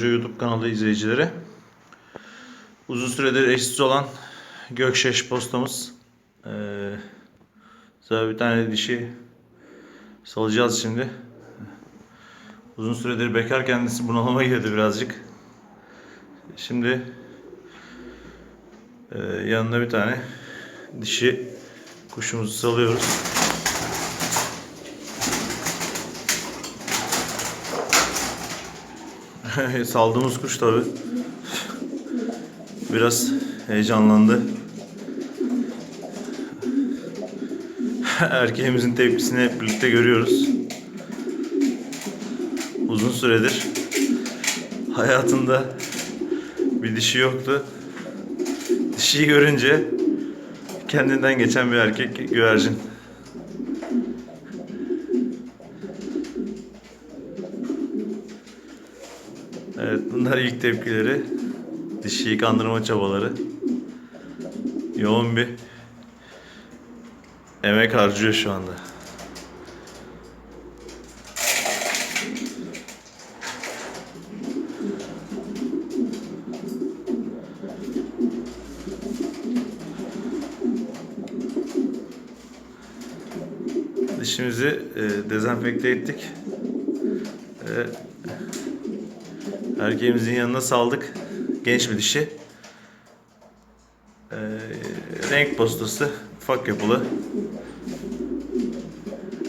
Hoca YouTube kanalı izleyicileri. Uzun süredir eşsiz olan Gökşeş postamız. Ee, bir tane dişi salacağız şimdi. Uzun süredir bekar kendisi bunalıma girdi birazcık. Şimdi e, yanına bir tane dişi kuşumuzu salıyoruz. Saldığımız kuş tabi. Biraz heyecanlandı. Erkeğimizin tepkisini hep birlikte görüyoruz. Uzun süredir hayatında bir dişi yoktu. Dişiyi görünce kendinden geçen bir erkek güvercin. Evet bunlar ilk tepkileri. Dişiyi kandırma çabaları. Yoğun bir emek harcıyor şu anda. Dişimizi e, dezenfekte ettik. E, Erkeğimizin yanına saldık. Genç bir dişi. Ee, renk postası. Ufak yapılı.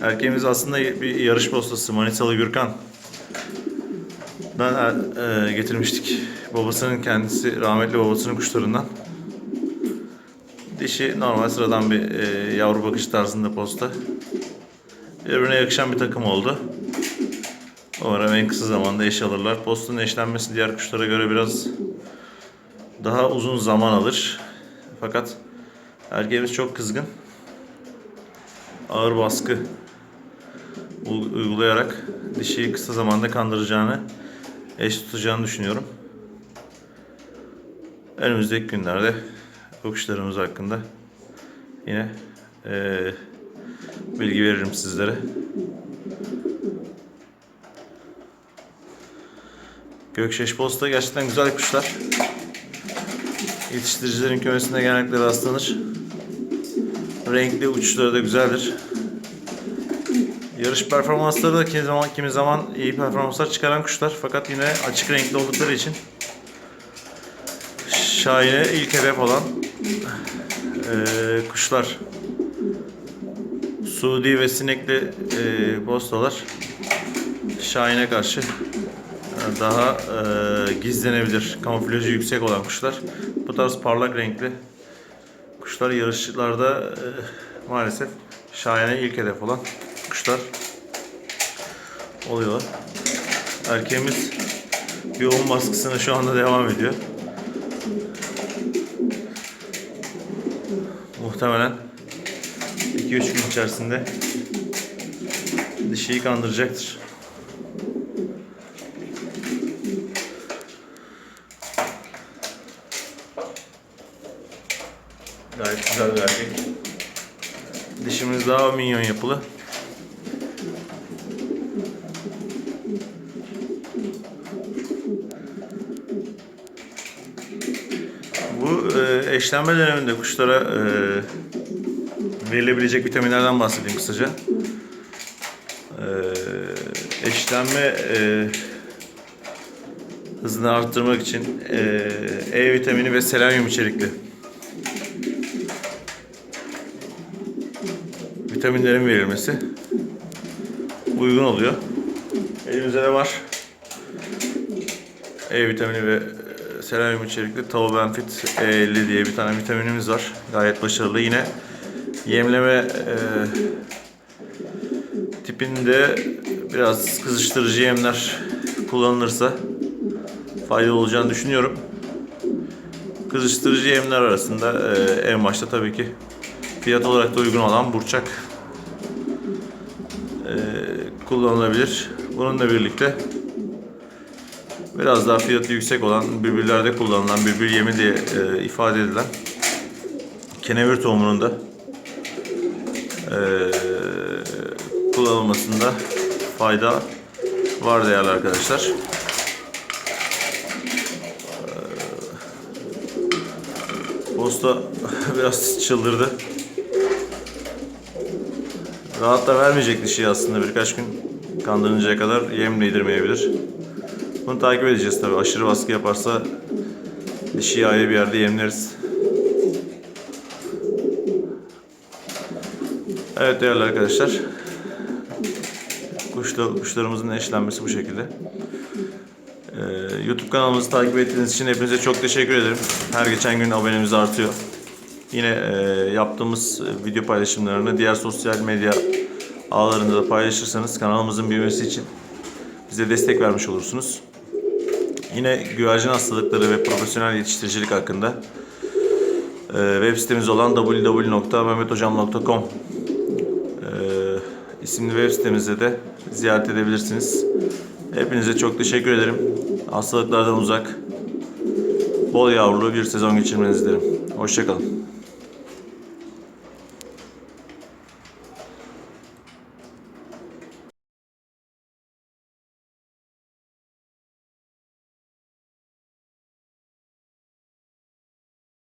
Erkeğimiz aslında bir yarış postası. Manisalı Gürkan. Ben e, getirmiştik. Babasının kendisi, rahmetli babasının kuşlarından. Dişi normal sıradan bir e, yavru bakış tarzında posta. Birbirine yakışan bir takım oldu. Umarım en kısa zamanda eş alırlar. Postun eşlenmesi diğer kuşlara göre biraz daha uzun zaman alır. Fakat erkeğimiz çok kızgın. Ağır baskı uygulayarak dişiyi kısa zamanda kandıracağını, eş tutacağını düşünüyorum. Önümüzdeki günlerde bu kuşlarımız hakkında yine eee, bilgi veririm sizlere. Gökşeş posta gerçekten güzel kuşlar. Yetiştiricilerin kümesinde genellikle rastlanır. Renkli uçuşları da güzeldir. Yarış performansları da kimi zaman, kimi zaman iyi performanslar çıkaran kuşlar. Fakat yine açık renkli oldukları için Şahin'e ilk hedef olan eee, kuşlar. Suudi ve sinekli eee postalar Şahin'e karşı daha e, gizlenebilir, kamuflajı yüksek olan kuşlar. Bu tarz parlak renkli kuşlar yarışlarda e, maalesef şahane ilk hedef olan kuşlar oluyorlar. Erkeğimiz yoğun baskısına şu anda devam ediyor. Muhtemelen 2-3 gün içerisinde dişiyi kandıracaktır. Gayet güzel bir erkek. Dişimiz daha minyon yapılı. Bu e, eşlenme döneminde kuşlara e, verilebilecek vitaminlerden bahsedeyim kısaca. E, eşlenme e, hızını arttırmak için e, E vitamini ve selenyum içerikli vitaminlerin verilmesi uygun oluyor. Elimizde de var. E vitamini ve e, selenyum içerikli Taubenfit E50 diye bir tane vitaminimiz var. Gayet başarılı. Yine yemleme e, tipinde biraz kızıştırıcı yemler kullanılırsa faydalı olacağını düşünüyorum. Kızıştırıcı yemler arasında e, en başta tabii ki fiyat olarak da uygun olan burçak kullanılabilir. Bununla birlikte biraz daha fiyatı yüksek olan, birbirlerde kullanılan, birbir yemi diye e, ifade edilen kenevir tohumunun da e, kullanılmasında fayda var değerli arkadaşlar. E, posta biraz çıldırdı. Rahat da vermeyecek dişi aslında birkaç gün kandırıncaya kadar yem değdirmeyebilir. Bunu takip edeceğiz tabi. Aşırı baskı yaparsa dişiyi ayrı bir yerde yemleriz. Evet değerli arkadaşlar. Kuşla, kuşlarımızın eşlenmesi bu şekilde. Ee, YouTube kanalımızı takip ettiğiniz için hepinize çok teşekkür ederim. Her geçen gün abonemiz artıyor. Yine e, yaptığımız e, video paylaşımlarını diğer sosyal medya ağlarında da paylaşırsanız kanalımızın büyümesi için bize destek vermiş olursunuz. Yine güvercin hastalıkları ve profesyonel yetiştiricilik hakkında e, web sitemiz olan www.mehmethocam.com e, isimli web sitemizde de ziyaret edebilirsiniz. Hepinize çok teşekkür ederim. Hastalıklardan uzak, bol yavrulu bir sezon geçirmenizi dilerim. Hoşçakalın.